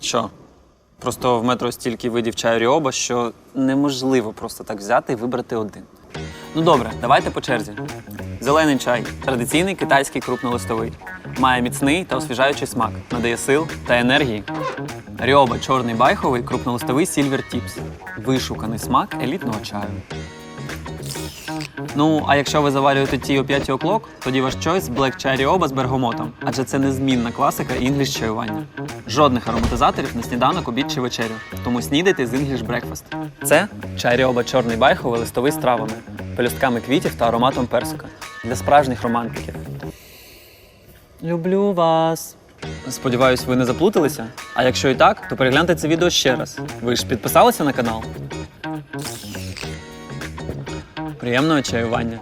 Що? Просто в метро стільки видів чаю Ріоба, що неможливо просто так взяти і вибрати один. Ну добре, давайте по черзі. Зелений чай традиційний китайський крупнолистовий. Має міцний та освіжаючий смак, надає сил та енергії. Ріоба чорний байховий крупнолистовий Silver Tips. Вишуканий смак елітного чаю. Ну, а якщо ви заварюєте ті о 5 оклок, тоді ваш чойс Black Chai Rioba з бергамотом, адже це незмінна класика інгліш чаювання. Жодних ароматизаторів на сніданок, обід чи вечерю. Тому снідайте з English Breakfast. Це чай Rioba чорний байховий листовий з травами, пелюстками квітів та ароматом персика. Для справжніх романтиків. Люблю вас. Сподіваюсь, ви не заплуталися. А якщо і так, то перегляньте це відео ще раз. Ви ж підписалися на канал? Приємного чаювання.